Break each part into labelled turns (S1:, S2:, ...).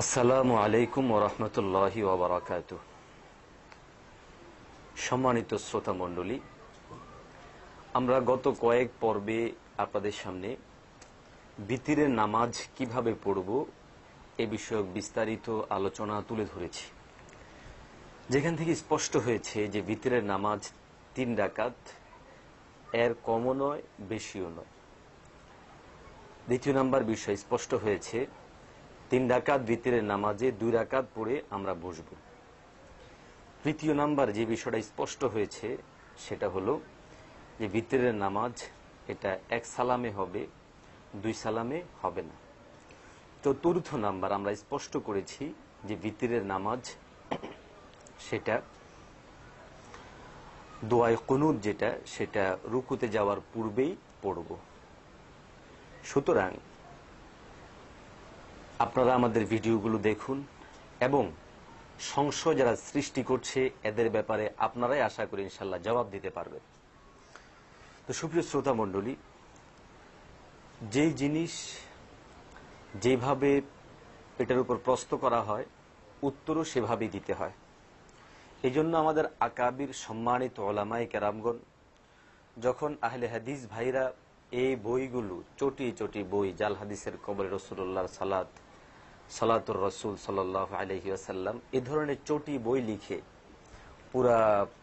S1: আসসালামু আলাইকুম ওরহমতুল্লাহি ওবরাকাত সম্মানিত শ্রোতা মণ্ডলী, আমরা গত কয়েক পর্বে আপনাদের সামনে বিতিরের নামাজ কীভাবে পড়ব এ বিষয়ক বিস্তারিত আলোচনা তুলে ধরেছি। যেখান থেকে স্পষ্ট হয়েছে যে বিতিরের নামাজ তিন ডাকাত এর কমও নয়, বেশিও নয়। দ্বিতীয় নাম্বার বিষয় স্পষ্ট হয়েছে তিন ডাকাত ভিতরের নামাজে দুই রাকাত পড়ে আমরা বসব। তৃতীয় নাম্বার যে বিষয়টা স্পষ্ট হয়েছে, সেটা হলো যে ভিতরের নামাজ এটা এক সালামে হবে, দুই সালামে হবে না। চতুর্থ নাম্বার আমরা স্পষ্ট করেছি যে ভিতরের নামাজ সেটা দোয়ায় কুনুত যেটা, সেটা রুকুতে যাওয়ার পূর্বেই পড়ব। সুতরাং আপনারা আমাদের ভিডিওগুলো দেখুন এবং সংশয় যারা সৃষ্টি করছে, এদের ব্যাপারে আপনারাই আশা করি ইনশাল্লাহ জবাব দিতে পারবেন। তো সুপ্রিয় শ্রোতা মণ্ডলী, যেই জিনিস যেভাবে এটার উপর প্রস্ত করা হয়, উত্তরও সেভাবেই দিতে হয়। এই জন্য আমাদের আকাবির সম্মানিত ওলামাই কেরামগণ, যখন আহলে হাদিস ভাইরা এই বইগুলো, চটি চটি বই, জাল হাদিসের কবরে রসুল্লাহর সালাত সালাতুর রসুল সাল্লাহ আলহি আসাল্লাম এ ধরনের চটি বই লিখে পুরা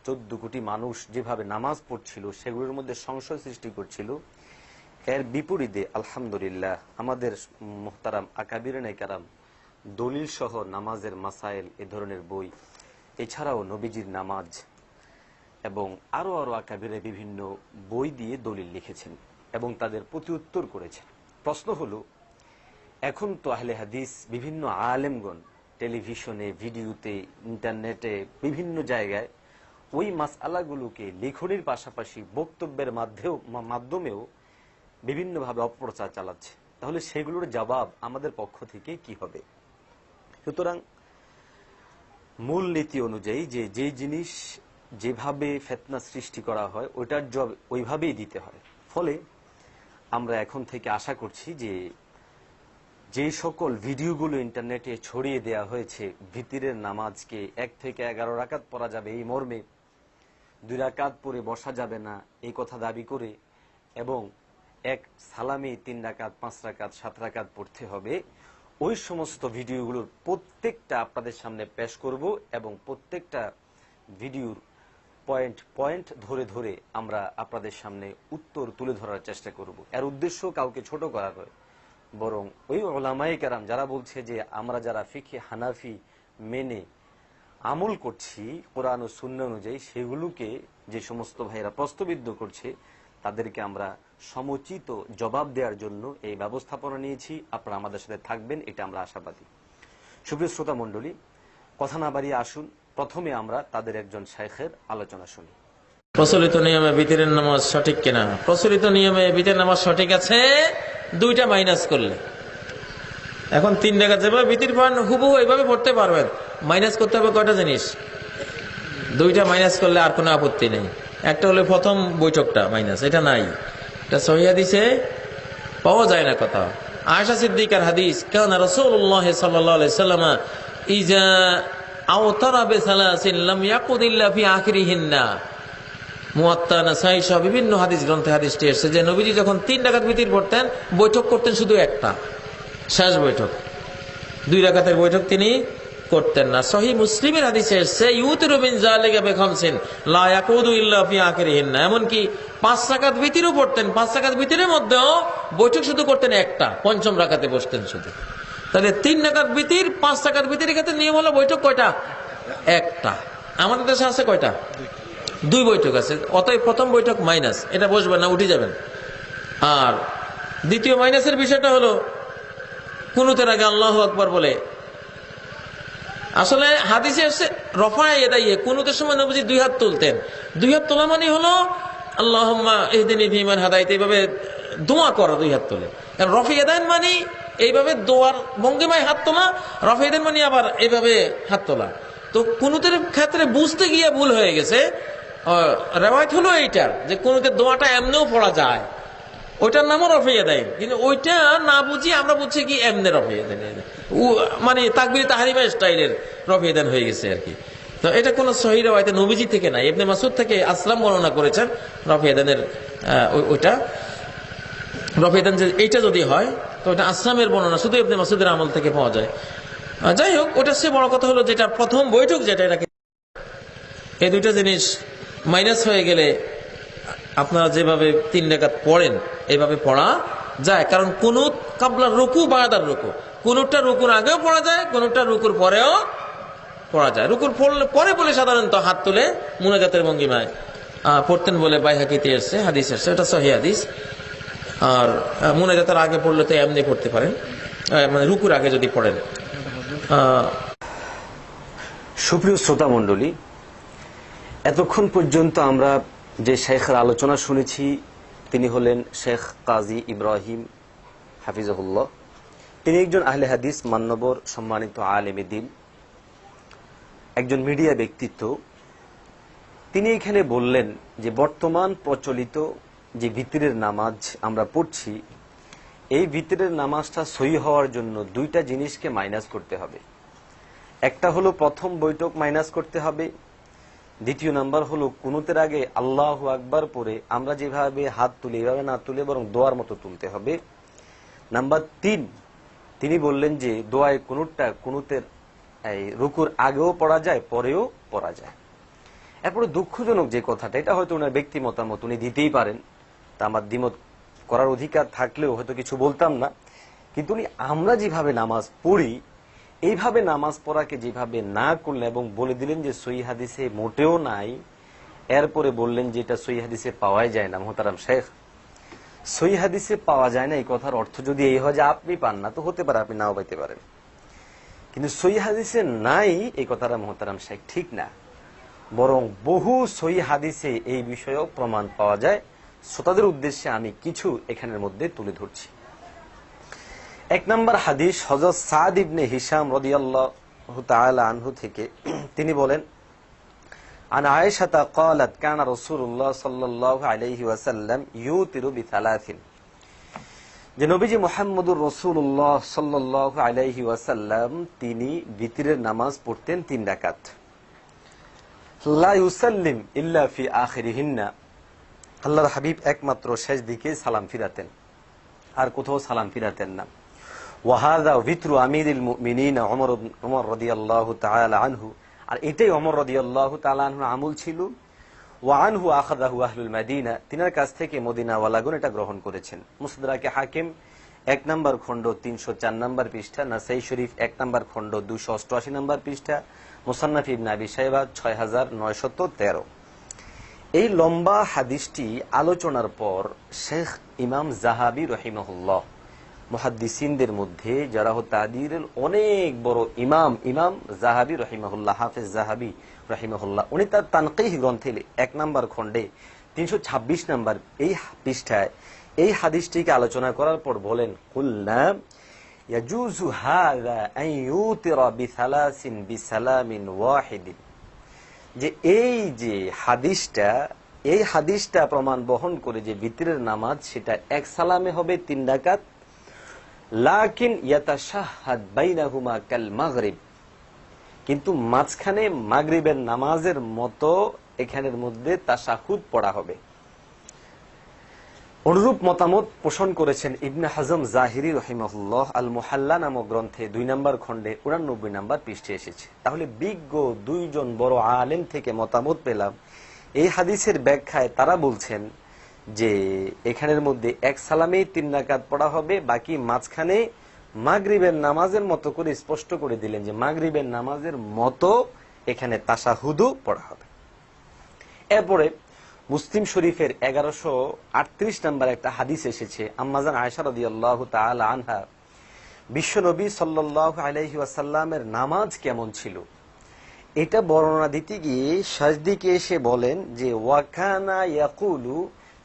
S1: চোদ্দ কোটি মানুষ যেভাবে নামাজ পড়ছিল, সেগুলোর মধ্যে সংশয় সৃষ্টি করছিল। এর বিপরীতে, আলহামদুলিল্লাহ, আমাদের মোহতারাম আকাবির কারাম দলিল সহ নামাজের মাসাইল এ ধরনের বই, এছাড়াও নবীজির নামাজ এবং আরও আরও আকাবিরে বিভিন্ন বই দিয়ে দলিল লিখেছেন এবং তাদের প্রতি উত্তর করেছেন। প্রশ্ন হলো এখন তো আহলে হাদিস বিভিন্ন আলেমগণ টেলিভিশনে, ভিডিওতে, ইন্টারনেটে, বিভিন্ন জায়গায় ওই মাসআলাগুলোকে লেখনির পাশাপাশি বক্তব্যের মাধ্যমেও বিভিন্নভাবে অপপ্রচার চালাচ্ছে। তাহলে সেগুলোর জবাব আমাদের পক্ষ থেকে কি হবে? সুতরাং মূল নীতি অনুযায়ী যে যে জিনিস যেভাবে ফেতনা সৃষ্টি করা হয়, ওইটার জব, ওইভাবেই দিতে হয়। ফলে আমরা এখন থেকে আশা করছি যে যে সকল ভিডিওগুলো ইন্টারনেটে ছড়িয়ে দেয়া হয়েছে, ভিতিরের নামাজকে এক থেকে এগারো রাকাত পড়া যাবে এই মর্মে। দুই রাকাত পরে বসা যাবে না, এই কথা দাবি করে। এবং এক সালামে তিন রাকাত, পাঁচ রাকাত, সাত রাকাত পড়তে হবে। ওই সমস্ত ভিডিওগুলোর প্রত্যেকটা আপনাদের সামনে পেশ করব এবং প্রত্যেকটা ভিডিওর পয়েন্ট পয়েন্ট ধরে ধরে আমরা আপনাদের সামনে উত্তর তুলে ধরার চেষ্টা করব। এর উদ্দেশ্য কাউকে ছোট করা নয় বরং ওই ওলামাই কারাম যারা বলছে যে আমরা যারা ফিখে হানাফি মেনে আমল করছি কোরআন ও শূন্য অনুযায়ী, সেগুলোকে যে সমস্ত ভাইরা প্রস্তবিদ্ধ করছে, তাদেরকে আমরা সমুচিত জবাব দেওয়ার জন্য এই ব্যবস্থাপনা নিয়েছি। আপনারা আমাদের সাথে থাকবেন, এটা আমরা আশাবাদী। সুপ্রিয় শ্রোতা মণ্ডলী, কথা না বাড়িয়ে আসুন। প্রথমে আমরা তাদের একজন শেখের আলোচনা শুনি।
S2: প্রচলিত নিয়মে বিতিরের নামাজ সঠিক কিনা? প্রচলিত নিয়মে বিতের নামাজ সঠিক আছে? দুইটা মাইনাস করলে। এখন তিন টাকা যেভাবে বিতির পান হুবু এইভাবে পড়তে পারবেন। মাইনাস করতে হবে কয়টা জিনিস? দুইটা মাইনাস করলে আর কোনো আপত্তি নেই। একটা হলো প্রথম বৈঠকটা মাইনাস, এটা নাই। এটা সহিয়া দিছে পাওয়া যায় না কথা। আয়সা সিদ্দিকার হাদিস, কেন রসুল্লাহ সাল্লাম ইজা আওতারা বেসালাসিন লাম ইয়াকুদিল্লা ফি আখিরিহিন্না। মুয়াত্তা, নাসাই সহ বিভিন্ন হাদিস গ্রন্থে হাদিসটি এসেছে যে নবীজি যখন তিন ডাকাত ভিতির পড়তেন বৈঠক করতেন শুধু একটা। শেষ বৈঠক। দুই রাকাতের বৈঠক তিনি করতেন না। সহি মুসলিমের হাদিসে এসেছে ইউত রবিন জালেগা বেখমসিন, লা ইয়াকুদু ইল্লা ফি আখিরিহিন্না। এমনকি পাঁচ রাকাত ভিতিরও পড়তেন, পাঁচ রাকাত ভিতিরের মধ্যেও বৈঠক শুধু করতেন একটা, পঞ্চম রাকাতে বসতেন শুধু। তাহলে তিন রাকাত ভিতির, পাঁচ রাকাত ভিতির ক্ষেত্রে নিয়ম হলো বৈঠক কয়টা? একটা। আমাদের দেশে আছে কয়টা? দুই বৈঠক আছে। অতএব প্রথম বৈঠক মাইনাস। এটা বসবেন না, উঠে যাবেন। আর দ্বিতীয় মাইনাসের বিষয়টা হলো কুনুতের আগে আল্লাহ আকবর বলে? আসলে হাদিসে এসছে রফায় এদাইয়ে কুনুতের সময় নবজি দুই হাত তুলতেন? দুই হাত তোলা মানে হলো আল্লাহ এহদিন ইমান হাদাইতে। এইভাবে দোয়া করা দুই হাত তোলে। কারণ রফি এদাইন মানে এইভাবে দোয়ার ভঙ্গিমায় হাত তোলা রফি এদাইন মানে আবার এইভাবে হাত তোলা। তো কুনুতের ক্ষেত্রে বুঝতে গিয়ে ভুল হয়ে গেছে রেওয়ায়ত হলো এইটার, যে কুনুতের দোয়াটা এমনিও পড়া যায়। ওইটার নামও রফিয়া দেয়। কিন্তু ওইটা না বুঝি আমরা বুঝছি কি এমনি রফিয়া দেন। মানে তাকবির তাহারিমা স্টাইলের রফিয়া দেন হয়ে গেছে আর কি। তো এটা কোন সহিরা হয়তো নবীজি থেকে নাই এমনি মাসুদ থেকে আসলাম বর্ণনা করেছেন রফিয়াদানের ওইটা। রফিয়াদান যে এইটা যদি হয়, তো ওটা আসলামের বর্ণনা, শুধু এমনি মাসুদের আমল থেকে পাওয়া যায়। যাই হোক, ওটা সে বড় কথা হলো যেটা প্রথম বৈঠক যেটা এটাকে এই দুইটা জিনিস মাইনাস হয়ে গেলে আপনারা যেভাবে তিন রেখাত পড়েন এইভাবে পড়া যায়। কারণ কোন কাবলার রুকু বাগাদার রুকু। কোনটা রুকুর আগেও পড়া যায়, কোনটা রুকুর পরেও পড়া যায়। রুকুর পড়লে- পরে বলে সাধারণত হাত তুলে মুনাজাতের ভঙ্গিমায় পড়তেন বলে বাইহাকিতে এসছে, হাদিস এসছে। এটা সহি হাদিস। আর মুনাজাতের আগে পড়লে তো এমনি পড়তে পারেন। মানে রুকুর আগে যদি পড়েন।
S1: সুপ্রিয় শ্রোতা মণ্ডলী এতক্ষণ পর্যন্ত আমরা যে শেখের আলোচনা শুনেছি, তিনি হলেন শেখ কাজী ইব্রাহিম হাফিজহুল্লাহ। তিনি একজন আহলে হাদিস, মান্যবর, সম্মানিত আলেমে দিন। একজন মিডিয়া ব্যক্তিত্ব। তিনি এখানে বললেন যে, বর্তমান প্রচলিত যে ভিতরের নামাজ আমরা পড়ছি, এই ভিতরের নামাজটা সই হওয়ার জন্য দুইটা জিনিসকে মাইনাস করতে হবে। একটা হলো প্রথম বৈঠক মাইনাস করতে হবে দ্বিতীয় নাম্বার হলো, কুনুতের আগে আল্লাহ আকবার পরে আমরা যেভাবে হাত তুলি, এভাবে না তুলে বরং দোয়ার মতো তুলতে হবে। নাম্বার তিন, তিনি বললেন যে দোয়ায় কুনুতটা কুনুতের রুকুর আগেও পড়া যায়, পরেও পড়া যায়। এরপরে দুঃখজনক যে কথাটা, এটা হয়তো ওনার ব্যক্তি মতামত, উনি দিতেই পারেন। তা আমার দ্বিমত করার অধিকার থাকলেও হয়তো কিছু বলতাম না। কিন্তু উনি, আমরা যেভাবে নামাজ পড়ি এইভাবে নামাজ পড়াকে যেভাবে না করলেন এবং বলে দিলেন যে সই হাদিসে মোটেও নাই, এরপরে বললেন যে এটা সই হাদিসে পাওয়াই যায় না, মোহতারাম শেখ। সই হাদিসে পাওয়া যায় না, এই কথার অর্থ যদি এই হয় যে আপনি পান না, তো হতে পারে আপনি নাও পাইতে পারেন। কিন্তু সই হাদিসে নাই, এই কথাটা মোহতারাম শেখ ঠিক না। বরং বহু সই হাদিসে এই বিষয়েও প্রমাণ পাওয়া যায়। শ্রোতাদের উদ্দেশ্যে আমি কিছু এখানের মধ্যে তুলে ধরছি। এক নম্বর হাদিস হজরত সাদ ইবনে হিসাম রদিয়াল্লাহ তাআলা আনহু থেকে। তিনি বলেন, আন আয়েশাতা ক্বালাত, কানা রাসূলুল্লাহ সাল্লাল্লাহু আলাইহি ওয়াসাল্লাম ইউতিরু বিথালাথিন যে নবীজি মুহাম্মদুর রাসূলুল্লাহ সাল্লাল্লাহু আলাইহি ওয়াসাল্লাম, তিনি বিতরের নামাজ পড়তেন তিন রাকাত। লা ইউসাল্লিম ইল্লা ফি আখিরিহিন্না। আল্লাহর হাবিব একমাত্র শেষ দিকে সালাম ফিরাতেন, আর কোথাও সালাম ফিরাতেন না। ওয়াহাদা ভিত্রু আমিরুল মুমিনিন ওমর ওমর রাদিয়াল্লাহু তাআলা আনহু। আর এটাই ওমর রাদিয়াল্লাহু তাআলা আনহুর আমল ছিল। ওয়ানহু আখাদাহু আহলুল মাদিনা। তিনার কাছ থেকে মদিনা ওয়ালাগুন এটা গ্রহণ করেছেন। মুসদরাকে হাকিম, এক নম্বর খণ্ড তিনশো চার নম্বর পৃষ্ঠা, নাসাই শরীফ এক নম্বর খণ্ড দুশো অষ্টআশি নম্বর পৃষ্ঠা, মুসান্নাফ ইবনে আবি সাহেবা ছয় হাজার নয়শত তেরো। এই লম্বা হাদিসটি আলোচনার পর শেখ ইমাম জাহাবি রহিমহুল্লাহ মুহাদ্দিসিনদের মধ্যে যারা তাদির অনেক বড় ইমাম ইমাম জাহাবি রহিমহুল্লাহ হাফেজ জাহাবি রহিমহুল্লাহ উনি তার তানকিহ গ্রন্থে এক নম্বর খণ্ডে তিনশো ছাব্বিশ নম্বর এই পৃষ্ঠায় এই হাদিসটিকে আলোচনা করার পর বলেন কুল্লাম يجوز هذا أن يوتر بثلاث بسلام واحد যে এই যে হাদিসটা এই হাদিসটা প্রমাণ বহন করে যে ভিতরের নামাজ সেটা এক সালামে হবে তিন ডাকাত মাগরিব। কিন্তু মাঝখানে মাগরিবের নামাজের মতো এখানের মধ্যে তাশাহুদ পড়া হবে। অনুরূপ মতামত পোষণ করেছেন ইবনে হাজম জাহিরি রহিমহুল্লাহ আল মুহাল্লা নামক গ্রন্থে দুই নম্বর খণ্ডে উনানব্বই নম্বর পৃষ্ঠে এসেছে। তাহলে বিজ্ঞ দুইজন বড় আলেম থেকে মতামত পেলাম। এই হাদিসের ব্যাখ্যায় তারা বলছেন যে এখানের মধ্যে এক সালামে তিন রাকাত পড়া হবে, বাকি মাঝখানে মাগরিবের নামাজের মতো করে স্পষ্ট করে দিলেন যে মাগরিবের নামাজের মতো এখানে তাসাহুদু পড়া হবে। এরপরে মুসলিম শরীফের এগারোশো আটত্রিশ নম্বর একটা হাদিস এসেছে, আম্মাজান আয়সা রদি আল্লাহ আনহা, বিশ্বনবী সাল্লাহ আলহি ওয়াসাল্লামের নামাজ কেমন ছিল? এটা বর্ণনা দিতে গিয়ে সাজদিকে এসে বলেন যে ওয়াকানা ইয়াকুলু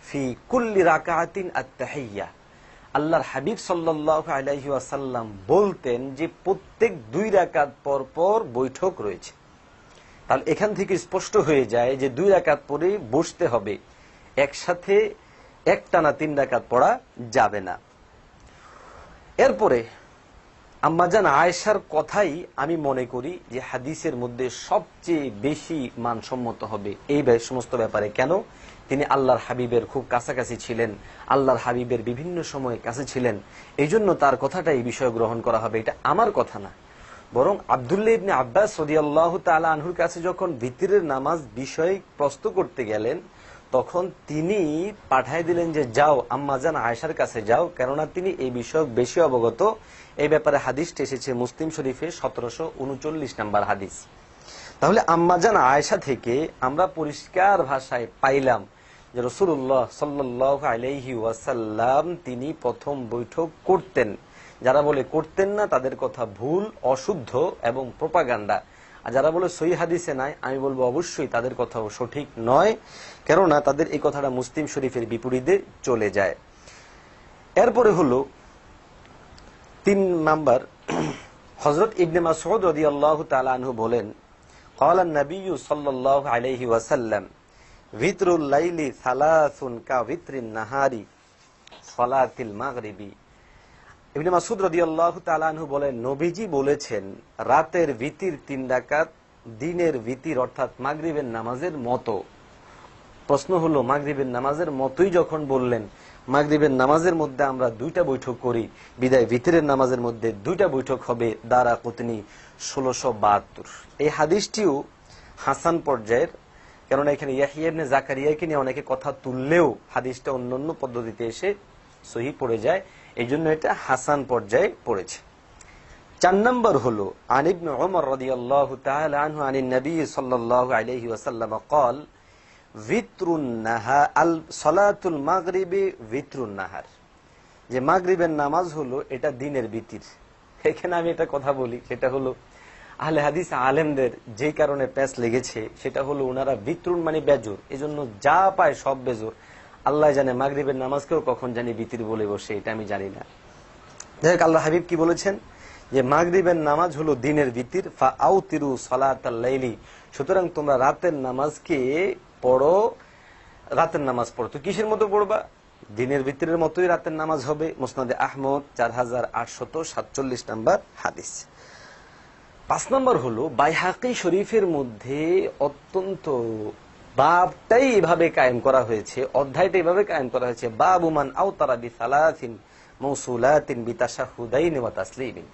S1: ফি কুল্লি রাকাতিন আত্তাহিয়া। আল্লাহর হাবিব সাল্লাহ আলহি ওয়াসাল্লাম বলতেন যে প্রত্যেক দুই রাকাত পর পর বৈঠক রয়েছে। তাহলে এখান থেকে স্পষ্ট হয়ে যায় যে দুই রাকাত পরে বসতে হবে। একসাথে একটানা তিন রাকাত পড়া যাবে না। এরপরে আম্মাজান আয়েশার কথাই আমি মনে করি যে হাদিসের মধ্যে সবচেয়ে বেশি মানসম্মত হবে। এই সমস্ত ব্যাপারে কেন? তিনি আল্লাহর হাবিবের খুব কাছাকাছি ছিলেন, আল্লাহর হাবিবের বিভিন্ন সময় কাছে ছিলেন। এই জন্য তার কথাটা এই বিষয়ে গ্রহণ করা হবে। এটা আমার কথা না। বরং আবদুল্লাহ ইবনে আব্বাস সদিয়াল্লাহ তালা আনহুর কাছে যখন ভিতরের নামাজ বিষয়ে প্রশ্ন করতে গেলেন, তখন তিনি পাঠাই দিলেন যে, যাও আম্মাজান আয়েশার কাছে যাও। কেননা তিনি এই বিষয়ক বেশি অবগত এই ব্যাপারে হাদিসটি এসেছে মুসলিম শরীফে সতেরোশো উনচল্লিশ নাম্বার হাদিস। তাহলে আম্মাজান আয়েশা থেকে আমরা পরিষ্কার ভাষায় পাইলাম যে রসুল্লাহ সাল্লাহ আলাইহি ওয়াসাল্লাম তিনি প্রথম বৈঠক করতেন। যারা বলে করতেন না, তাদের কথা ভুল, অশুদ্ধ এবং প্রপাগান্ডা। আর যারা বলে সই হাদিসে নাই, আমি বলব অবশ্যই তাদের কথাও সঠিক নয়, কেননা তাদের এই কথাটা মুসলিম শরীফের বিপরীতে চলে যায়। এরপরে হলো তিন নাম্বার হজরত ইবনে মাসউদ রাদিয়াল্লাহু তাআলা আনহু বলেন قال النبي صلى الله عليه وسلم وتر الليل ثلاث كوتر النهار صلاة المغرب ইবনে মাসুদ রাদিয়াল্লাহু তাআলা আনহু বলেন নবীজি বলেছেন রাতের ভিতির তিন রাকাত দিনের ভিতির অর্থাৎ মাগরিবের নামাজের মতো প্রশ্ন হলো মাগরিবের নামাজের মতোই যখন বললেন মাগরীবের নামাজের মধ্যে আমরা দুইটা বৈঠক করি, বিদায় ভিতরের নামাজের মধ্যে দুইটা বৈঠক হবে দারা কুতনি ষোলোশো বাহাত্তর। এই হাদিসটিও হাসান পর্যায়ের কারণ এখানে ইয়াহিয়াবনে জাকারিয়াকে নিয়ে অনেকে কথা তুললেও হাদিসটা অন্যান্য পদ্ধতিতে এসে সহি পড়ে যায় এই জন্য এটা হাসান পর্যায়ে পড়েছে। চার নম্বর হল আনিবন ওমর রদিয়াল্লাহ তাহ আনী নবী সাল্লাহ আলহি ওসাল্লাম কল ভিতরুন্নাহা আল সলাতুল মাগরিবি ভিতরুন্নাহার যে মাগরিবের নামাজ হলো, এটা দিনের বিতির এখানে আমি এটা কথা বলি, সেটা হলো, আহলে হাদিস আলেমদের যে কারণে প্যাচ লেগেছে, সেটা হলো ওনারা বিতরুন মানে বেজর। এজন্য যা পায় সব বেজর। আল্লাহ জানে মাগরিবের নামাজকেও কখন জানি বিতির বলে বসে, এটা আমি জানি না। যাই হোক, আল্লাহ হাবিব কি বলেছেন? যে মাগরিবের নামাজ হলো দিনের বিতির ফা আউ তিরু সলাত সুতরাং তোমরা রাতের নামাজকে পড়ো, রাতের নামাজ পড়ো। তো কিসের মতো পড়বা? দিনের ভিতরের মতোই রাতের নামাজ হবে। মুসনাদে আহমদ, চার হাজার আটশত সাতচল্লিশ নাম্বার হাদিস। পাঁচ নম্বর হলো, বাইহাকি শরীফের মধ্যে অত্যন্ত বাবটাই এভাবে কায়েম করা হয়েছে, অধ্যায়টা এভাবে কায়েম করা হয়েছে বাবুমান আওতারা বি সালাতিন মৌসুলাতিন বিতাশাহুদাইন ওয়া তাসলিমিন।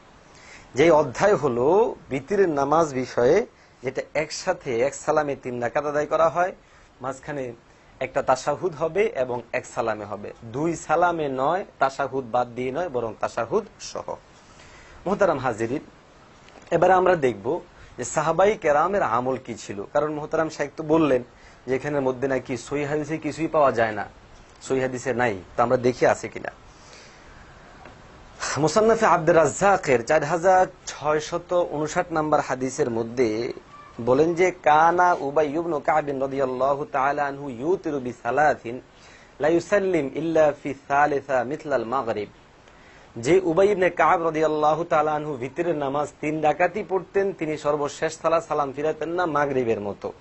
S1: যে অধ্যায় হলো, বিতিরের নামাজ বিষয়ে, যেটা একসাথে, এক সালামে তিন রাকাত আদায় করা হয় মাঝখানে একটা তাসাহুদ হবে এবং এক সালামে হবে। দুই সালামে নয়, তাসাহুদ বাদ দিয়ে নয়, বরং তাসাহুদ সহ। মোহতারাম হাজিরিন, এবারে আমরা দেখব যে সাহাবাই কেরামের আমল কি ছিল। কারণ মোহতারাম শাহেক তো বললেন যে এখানের মধ্যে নাকি সই কিছুই পাওয়া যায় না। সই নাই, তো আমরা দেখি আছে কিনা। মুসান্নাফে আব্দুর রাজ্জাকের চার হাজার ছয়শত উনষাট নাম্বার হাদিসের মধ্যে বলেন যে, কানা উবাই ইবনু কাবিন রাদিয়াল্লাহু তাআলা আনহু ইউতিরু বিসালাতিন, লা ইউসাল্লিম ইল্লা ফি সালিসা মিথলাল মাগরিব। যে উবাই ইবনে কাব রাদিয়াল্লাহু তাআলা আনহু ভিতরের নামাজ তিন ডাকাতি পড়তেন, তিনি সর্বশেষ সালা সালাম ফিরাতেন না মাগরিবের মতো।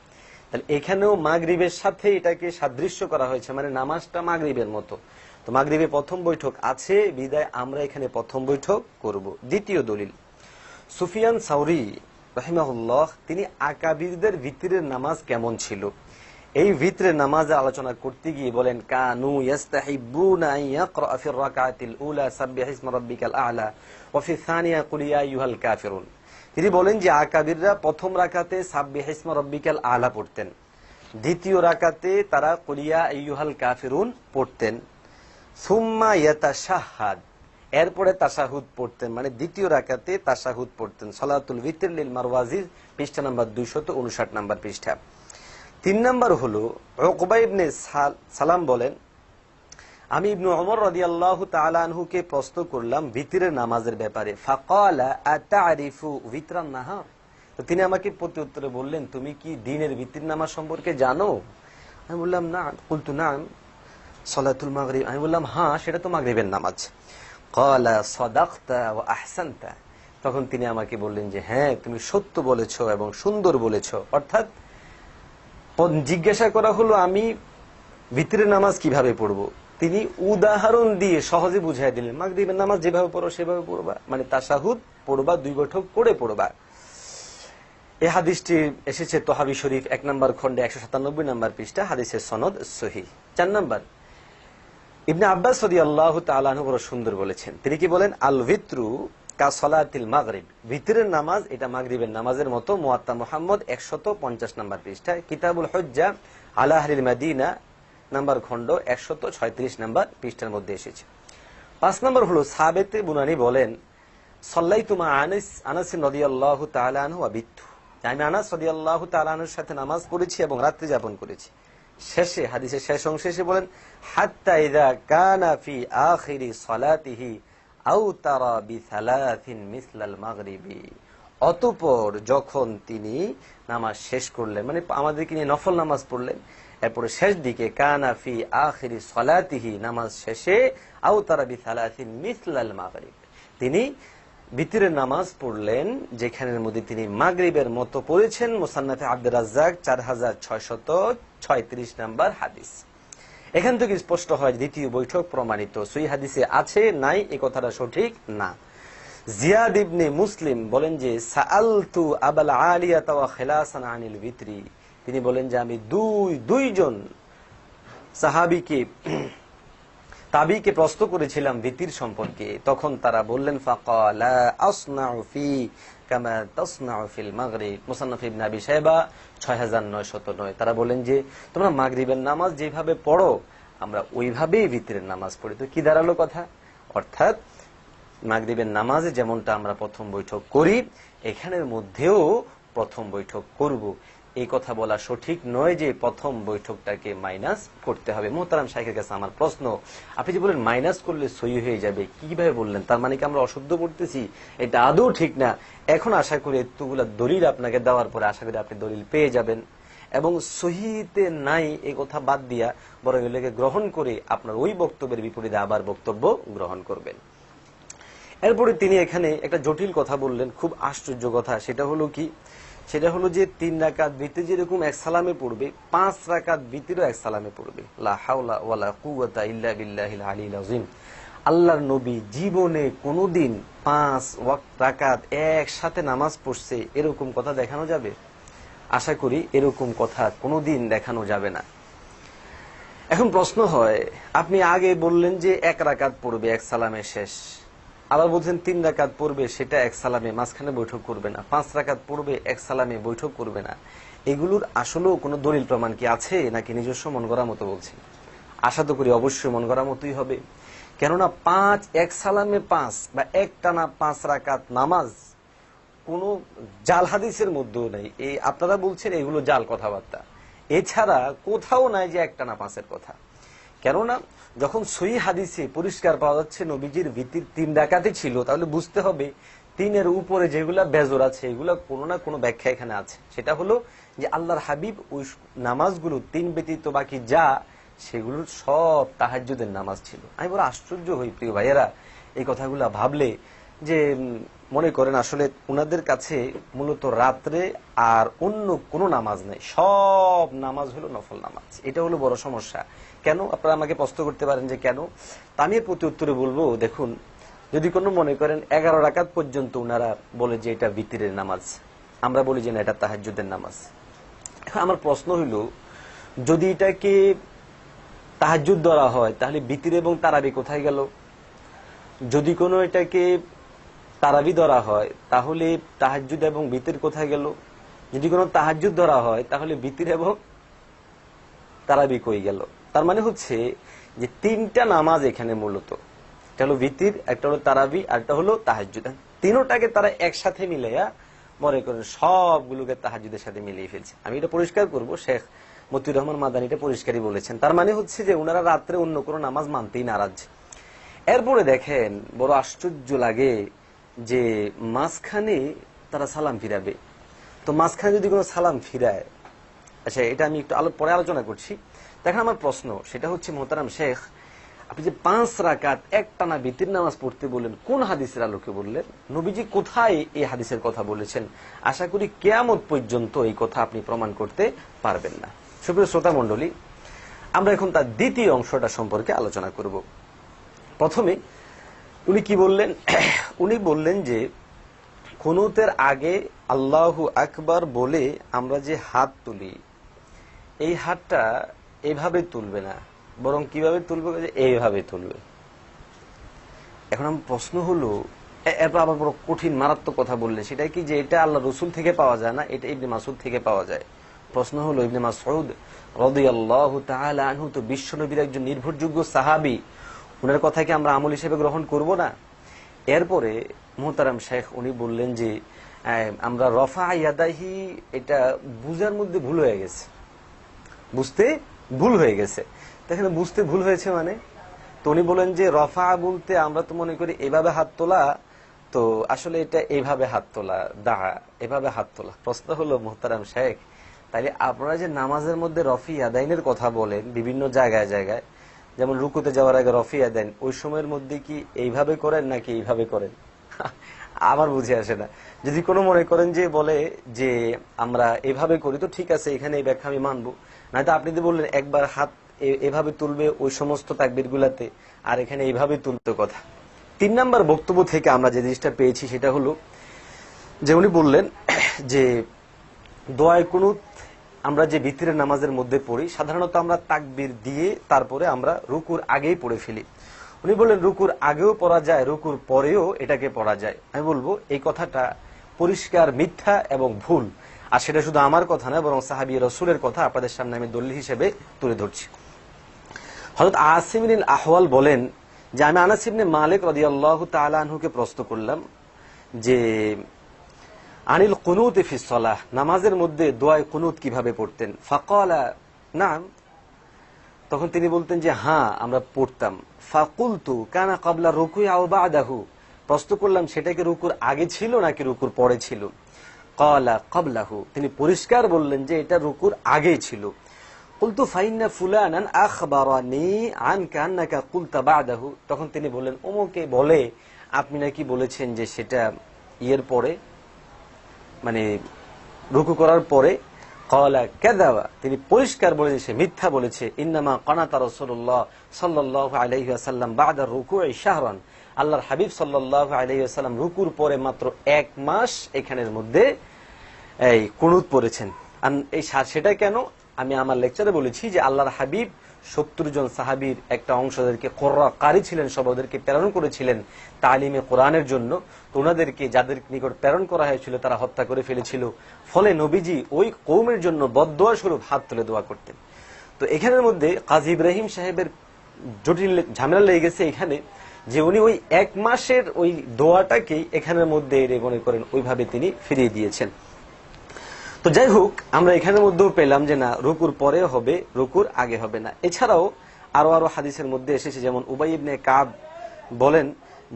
S1: তাহলে এখানেও মাগরিবের সাথে এটাকে সাদৃশ্য করা হয়েছে মানে নামাজটা মাগরিবের মতো। তো মাগরিবে প্রথম বৈঠক আছে, বিদায় আমরা এখানে প্রথম বৈঠক করব। দ্বিতীয় দলিল, সুফিয়ান সাউরি রহিমাহুল্লাহ, তিনি আকাবিরদের ভিতরের নামাজ কেমন ছিল? এই ভিতরে নামাজ আলোচনা করতে গিয়ে বলেন, কানু ইয়াস্তাহিবুনা ইয়াকরা ফি রাকাতিল উলা, সাব্বিহ ইসমা রাব্বিকাল আ'লা, ওয়া ফি থানিয়া কুল ইয়া আইয়ুহাল কাফিরুন। তিনি বলেন যে, আকাবিররা প্রথম রাকাতে সাব্বিহ ইসমা রাব্বিকাল আ'লা পড়তেন। দ্বিতীয় রাকাতে তারা কুলিয়া আইয়ুহাল কাফিরুন পড়তেন। সুম্মা ইয়াতাশাহাদ এরপরে তাসাহুদ পড়তেন মানে দ্বিতীয় রাকাতে তাসাহুদ পড়তেন। সালাতুল ভিতর লিল মারওয়াজির পৃষ্ঠা নাম্বার দুইশত উনষাট নাম্বার পৃষ্ঠা। তিন নাম্বার হলো ওকবা ইবনে সালাম বলেন, আমি ইবনু ওমর রাদিয়াল্লাহু তাআলা আনহুকে প্রশ্ন করলাম ভিতরের নামাজের ব্যাপারে। তো তিনি আমাকে প্রতি উত্তরে বললেন, তুমি কি দিনের ভিত্তির নামাজ সম্পর্কে জানো? আমি বললাম, না। কুলতু, না। সলাতুল মাগরিব। আমি বললাম হ্যাঁ সেটা তো মাগরিবের নামাজ। কলা সদাক্তা ও আহসানতা তখন তিনি আমাকে বললেন যে হ্যাঁ তুমি সত্য বলেছ এবং সুন্দর বলেছ। অর্থাৎ জিজ্ঞাসা করা হলো, আমি ভিতরে নামাজ কীভাবে পড়ব? তিনি উদাহরণ দিয়ে সহজে বুঝাই দিলেন, মাগরিবের নামাজ যেভাবে পড়ো, সেভাবে পড়বা। মানে তাসাহুদ পড়বা, দুই বৈঠক করে পড়বা। এই হাদিসটি এসেছে তোহাবি শরীফ এক নম্বর খন্ডে একশো সাতানব্বই নম্বর পৃষ্ঠা, হাদিসের সনদ সহি চার নম্বর ইবনে আব্বাস সদি আল্লাহ তালু বড় সুন্দর বলেছেন। তিনি কি বলেন? আল ভিত্রু কা সলাতিল মাগরিব। ভিতরের নামাজ, এটা মাগরিবের নামাজের মতো মোয়াত্তা মোহাম্মদ একশত পঞ্চাশ নম্বর পৃষ্ঠায়। কিতাবুল হজ্জা আলাহরিল মাদিনা নাম্বার খন্ড একশত ছয়ত্রিশ নম্বর পৃষ্ঠার মধ্যে এসেছে। পাঁচ নম্বর হলো, সাবেতে বুনানি বলেন সল্লাই তুমা আনিস, আনাস নদী আল্লাহ তালানহু আবিত্তু আমি আনাস নদী আল্লাহ তালানুর সাথে নামাজ পড়েছি এবং রাত্রি যাপন করেছি। শেষে, হাদিসের শেষ অংশে এসে বলেন অতঃপর যখন তিনি নামাজ শেষ করলেন মানে আমাদেরকে নিয়ে নফল নামাজ পড়লেন, এরপরে শেষ দিকে কানাফি আখিরি সলাতিহি, নামাজ শেষে আউ তারা বি সালাথিন মিসলাল মাগরিব। তিনি ভিতরের নামাজ পড়লেন, যেখানের মধ্যে তিনি মাগরিবের মতো পড়েছেন, মোসান্নাফে আব্দুর রাজ্জাক চার হাজার ছয়শত ছয়ত্রিশ নাম্বার হাদিস। এখান থেকে স্পষ্ট হয় দ্বিতীয় বৈঠক প্রমাণিত। সই হাদিসে আছে, নাই, এ কথাটা সঠিক না। জিয়াদ ইবনে মুসলিম বলেন যে, সাআলতু আবাল আলিয়া তাওয়া খেলাসান আনিল ভিতরি। তিনি বলেন যে, আমি দুই, দুইজন সাহাবিকে তাবিকে প্রশ্ন করেছিলাম ভীতির সম্পর্কে। তখন তারা বললেন, ফাকালা আসনাউ ফি কামা তাসনাউ ফিল মাগরিব। মুসান্নাফ ইবনে আবি শাইবা 6909 তারা বলেন যে, তোমরা মাগরিবের নামাজ যেভাবে পড়ো, আমরা ওইভাবেই ভিতরের নামাজ পড়ি। তো কি দাঁড়াল কথা? অর্থাৎ মাগরিবের নামাজে যেমনটা আমরা প্রথম বৈঠক করি, এখানের মধ্যেও প্রথম বৈঠক করব। এই কথা বলা সঠিক নয় যে প্রথম বৈঠকটাকে মাইনাস করতে হবে। মোহতারাম শাহের কাছে আমার প্রশ্ন, আপনি যে বলেন মাইনাস করলে সই হয়ে যাবে, কীভাবে বললেন? তার মানে কি আমরা অশুদ্ধ করতেছি এটা আদৌ ঠিক না। এখন আশা করি এতগুলা দলিল আপনাকে দেওয়ার পরে আশা করি আপনি দলিল পেয়ে যাবেন। এবং সহিতে নাই এ কথা বাদ দিয়া বরং এগুলোকে গ্রহণ করে আপনার ওই বক্তব্যের বিপরীতে আবার বক্তব্য গ্রহণ করবেন। এরপরে তিনি এখানে একটা জটিল কথা বললেন, খুব আশ্চর্য কথা। সেটা হলো কি? সেটা হলো যে তিন রাকাত ভিতে যেরকম এক সালামে পড়বে, পাঁচ রাকাত ভিতরেও এক সালামে পড়বে। আল্লাহর নবী জীবনে কোনোদিন পাঁচ রাকাত একসাথে নামাজ পড়ছে এরকম কথা দেখানো যাবে? আশা করি এরকম কথা কোনোদিন দেখানো যাবে না। এখন প্রশ্ন হয়, আপনি আগে বললেন যে এক রাকাত পড়বে, এক সালামে শেষ। আবার বলছেন, তিন রাকাত পড়বে, সেটা এক সালামে, মাঝখানে বৈঠক করবে না। পাঁচ রাকাত পড়বে, এক সালামে বৈঠক করবে না। এগুলোর আসলেও কোনো দলিল প্রমাণ কি আছে, নাকি নিজস্ব মন করা মতো বলছেন আশা তো করি অবশ্যই মন করা মতোই হবে। কেননা পাঁচ, এক সালামে পাঁচ বা এক টানা পাঁচ রাকাত নামাজ কোন জাল হাদিসের মধ্যেও নেই। এই আপনারা বলছেন এগুলো জাল কথাবার্তা। এছাড়া কোথাও নাই যে একটানা পাঁচের কথা। কেননা যখন সই হাদিসে পরিষ্কার পাওয়া যাচ্ছে, নবীজির ভিত্তির তিন ডাকাতি ছিল, তাহলে বুঝতে হবে তিনের উপরে যেগুলা বেজর আছে, এগুলা কোনো না কোনো ব্যাখ্যা এখানে আছে। সেটা হলো যে আল্লাহর হাবিব ওই নামাজগুলো তিন ব্যতীত বাকি যা, সেগুলোর সব তাহাজুদের নামাজ ছিল। আমি বড় আশ্চর্য হই, প্রিয় ভাইয়েরা, এই কথাগুলা ভাবলে যে মনে করেন আসলে ওনাদের কাছে মূলত রাত্রে আর অন্য কোনো নামাজ নেই। সব নামাজ হলো নফল নামাজ। এটা হলো বড় সমস্যা। কেন? আপনারা আমাকে প্রশ্ন করতে পারেন যে কেন? তা আমি প্রতি উত্তরে বলব, দেখুন, যদি কোনো মনে করেন এগারো রাকাত পর্যন্ত ওনারা বলে যে এটা বিতিরের নামাজ। আমরা বলি যে না, এটা তাহাজ্জুদের নামাজ। আমার প্রশ্ন হইল যদি এটাকে তাহাজ্জুদ ধরা হয়, তাহলে বিতির এবং তারাবি কোথায় গেল? যদি কোনো এটাকে তারাবি ধরা হয়, তাহলে তাহাজ্জুদ এবং বিতির কোথায় গেল? যদি কোনো তাহাজ্জুদ ধরা হয়, তাহলে বিতির এবং তারাবি কই গেল? তার মানে হচ্ছে যে তিনটা নামাজ এখানে মূলত। একটা হলো ভিতির একটা হলো তারাবি, আর একটা হলো তাহাজ্জুদ। তিনোটাকে তারা একসাথে মিলাইয়া মনে করেন সবগুলোকে তাহাজুদের সাথে মিলিয়ে ফেলছে। আমি এটা পরিষ্কার করব, শেখ মতিউর রহমান মাদানি এটা পরিষ্কারই বলেছেন। তার মানে হচ্ছে যে ওনারা রাত্রে অন্য কোনো নামাজ মানতেই নারাজ। এরপরে দেখেন, বড় আশ্চর্য লাগে যে মাঝখানে তারা সালাম ফিরাবে। তো মাঝখানে যদি কোনো সালাম ফিরায় আচ্ছা এটা আমি একটু পরে আলোচনা করছি। দেখেন আমার প্রশ্ন, সেটা হচ্ছে মোহতারাম শেখ, আপনি যে পাঁচ রাকাত এক টানা বিতির নামাজ পড়তে বললেন, কোন হাদিসের আলোকে বললেন? নবীজি কোথায় এই হাদিসের কথা বলেছেন? আশা করি কেয়ামত পর্যন্ত এই কথা আপনি প্রমাণ করতে পারবেন না। সুপ্রিয় শ্রোতা মন্ডলী আমরা এখন তার দ্বিতীয় অংশটা সম্পর্কে আলোচনা করব। প্রথমে উনি কি বললেন? উনি বললেন যে কুনুতের আগে আল্লাহু আকবার বলে আমরা যে হাত তুলি, এই হাতটা এভাবে তুলবে না, বরং কীভাবে তুলবে? এইভাবে তুলবে। এখন আমার প্রশ্ন হলো এরপর আবার বড় কঠিন, মারাত্মক কথা বললে সেটা কি যে এটা আল্লাহ রসুল থেকে পাওয়া যায় না, এটা ইবনে মাসুদ থেকে পাওয়া যায়? প্রশ্ন হলো, ইবনে মাসুদ রাদিয়াল্লাহু তাআলা আনহু তো বিশ্বনবীর একজন নির্ভরযোগ্য সাহাবী উনার কথাকে আমরা আমল হিসেবে গ্রহণ করব না? এরপরে মোহতারাম শেখ উনি বললেন যে আমরা রফা ইয়াদাহি এটা বুঝার মধ্যে ভুল হয়ে গেছে। বুঝতে ভুল হয়ে গেছে। তো এখানে বুঝতে ভুল হয়েছে মানে? তো উনি বলেন যে, রফা বলতে আমরা তো মনে করি এভাবে হাত তোলা, তো আসলে এটা এইভাবে হাত তোলা দা এভাবে হাত তোলা। প্রশ্ন হলো মোহতারাম শেখ, তাইলে আপনারা যে নামাজের মধ্যে রফি আদাইনের কথা বলেন বিভিন্ন জায়গায় জায়গায় যেমন রুকুতে যাওয়ার আগে রফিয়া দেন, ওই সময়ের মধ্যে কি এইভাবে করেন নাকি এইভাবে করেন? আমার বুঝে আসে না। যদি কোনো মনে করেন যে বলে যে আমরা এভাবে করি, তো ঠিক আছে, এখানে এই ব্যাখ্যা আমি মানবো। নয়তো আপনি তো বললেন, একবার হাত এভাবে তুলবে ওই সমস্ত তাকবির গুলাতে আর এখানে এইভাবে তুলতে কথা। তিন নাম্বার বক্তব্য থেকে আমরা যে জিনিসটা পেয়েছি, সেটা হলো যে উনি বললেন যে দোয়ায় কুনুত আমরা যে ভিতরের নামাজের মধ্যে পড়ি, সাধারণত আমরা তাকবির দিয়ে তারপরে আমরা রুকুর আগেই পড়ে ফেলি। উনি বললেন, রুকুর আগেও পড়া যায়, রুকুর পরেও এটাকে পড়া যায়। আমি বলব, এই কথাটা পরিষ্কার, মিথ্যা এবং ভুল। আর সেটা শুধু আমার কথা না বরং সাহাবি রসুলের কথা আপনাদের সামনে আমি দলিল হিসেবে তুলে ধরছি। হজরত আসিমিন আহওয়াল বলেন যে, আমি আনাসিবনে মালিক রদিয়াল্লাহ তালাহুকে প্রশ্ন করলাম যে আনিল কুনুত ফিসলাহ নামাজের মধ্যে দোয়ায় কুনুত কীভাবে পড়তেন? ফাকালা, নাম। তখন তিনি বলতেন যে হ্যাঁ আমরা পড়তাম। ফাকুলতু, কানা কাবলা রুকু বাদাহু। প্রশ্ন করলাম সেটাকে রুকুর আগে ছিল নাকি রুকুর পরে ছিল? কলা কবলাহু তিনি পরিষ্কার বললেন যে, এটা রুকুর আগে ছিল। কুলতু ফাইন্না ফুলানান আখবারানি আন কান্নাকা কুলতা বাদাহু। তখন তিনি বললেন, ওমকে বলে, আপনি নাকি বলেছেন যে, সেটা ইয়ের পরে? মানে রুকু করার পরে কলা কেদাওয়া তিনি পরিষ্কার বলেছে সে মিথ্যা বলেছে, ইন্নামা কনাতা রসুল্লাহ সাল্লাহ আলহি আসাল্লাম বাদার রুকু শাহরান। আল্লাহর হাবিব সাল্লাহ আলহি আসাল্লাম রুকুর পরে মাত্র এক মাস এখানের মধ্যে এই কুনুত পড়েছেন। এই সেটা কেন? আমি আমার লেকচারে বলেছি যে আল্লাহর হাবিব সত্তর জন সাহাবির একটা অংশদেরকে কারি ছিলেন সব ওদেরকে প্রেরণ করেছিলেন তালিমে কোরআনের জন্য। তো ওনাদেরকে যাদের নিকট প্রেরণ করা হয়েছিল, তারা হত্যা করে ফেলেছিল। ফলে নবীজি ওই কৌমের জন্য বদোয়া স্বরূপ হাত তুলে দোয়া করতেন। তো এখানের মধ্যে কাজী ইব্রাহিম সাহেবের জটিল ঝামেলা লেগে গেছে এখানে, যে উনি ওই এক মাসের ওই দোয়াটাকেই এখানের মধ্যে মনে করেন। ওইভাবে তিনি ফিরিয়ে দিয়েছেন। তো যাই হোক, আমরা এখানের মধ্যেও পেলাম যে না, রুকুর পরে হবে, রুকুর আগে হবে না। এছাড়াও আরও আরও হাদিসের মধ্যে এসেছে, যেমন উবাই ইবনে কাব বলেন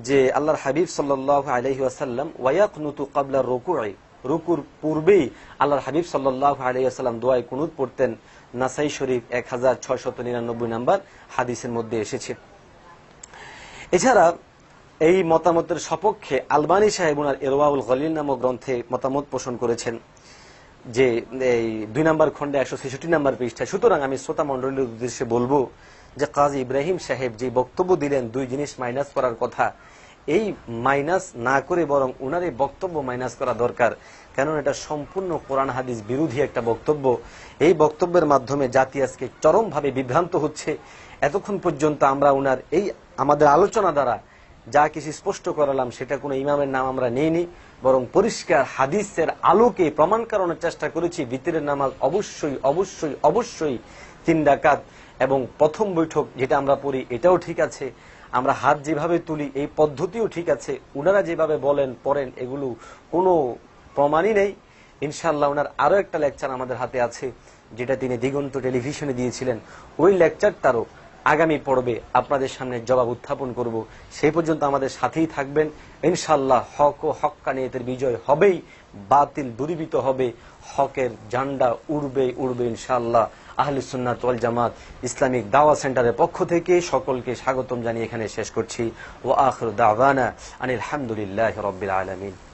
S1: যে, আল্লাহর হাবিব সাল্লাহ আলহি আসাল্লাম ওয়াক নুতু কাবলা রুকুআই রুকুর পূর্বেই আল্লাহর হাবিব সাল্লাহ আলহি দোয়াই কুনুত পড়তেন, নাসাই শরীফ এক হাজার ছয়শত নিরানব্বই নাম্বার হাদিসের মধ্যে এসেছে। এছাড়া এই মতামতের সপক্ষে আলবানী সাহেব ওনার এরওয়াউল গলিল নামক গ্রন্থে মতামত পোষণ করেছেন। যে, এই দুই নাম্বার খন্ডে একশো ছেষট্টি নাম্বার পৃষ্ঠায়, সুতরাং আমি শ্রোতা মন্ডলীর উদ্দেশ্যে বলব যে, কাজী ইব্রাহিম সাহেব যে বক্তব্য দিলেন, দুই জিনিস মাইনাস করার কথা। এই মাইনাস না করে বরং উনার এই বক্তব্য মাইনাস করা দরকার। কারণ এটা সম্পূর্ণ কোরআন হাদিস বিরোধী একটা বক্তব্য। এই বক্তব্যের মাধ্যমে জাতি আজকে চরমভাবে বিভ্রান্ত হচ্ছে। এতক্ষণ পর্যন্ত আমরা উনার এই আমাদের আলোচনা দ্বারা যা কিছু স্পষ্ট করালাম সেটা কোনো ইমামের নাম আমরা নেইনি, বরং পরিষ্কার হাদিসের আলোকে প্রমাণ করানোর চেষ্টা করেছি। ভিতরের নামাজ অবশ্যই অবশ্যই অবশ্যই তিন ডাকাত এবং প্রথম বৈঠক যেটা আমরা পড়ি এটাও ঠিক আছে। আমরা হাত যেভাবে তুলি, এই পদ্ধতিও ঠিক আছে। উনারা যেভাবে বলেন, পড়েন, এগুলো কোনো প্রমাণই নেই। ইনশাল্লাহ ওনার আরও একটা লেকচার আমাদের হাতে আছে, যেটা তিনি দিগন্ত টেলিভিশনে দিয়েছিলেন। ওই লেকচারটারও আগামী পর্বে আপনাদের সামনে জবাব উত্থাপন করব। সেই পর্যন্ত আমাদের সাথেই থাকবেন। ইনশাল্লাহ হক ও হক্কানিয়তের বিজয় হবেই, বাতিল দূরীভূত হবে, হকের জান্ডা উড়বে উড়বে ইনশাল্লাহ আহলে সুন্নাত ওয়াল জামাত, ইসলামিক দাওয়া সেন্টারের পক্ষ থেকে সকলকে স্বাগতম জানিয়ে এখানে শেষ করছি। ও আখর দাওয়ানা আনিল হামদুলিল্লাহ রব্বিল আলামিন।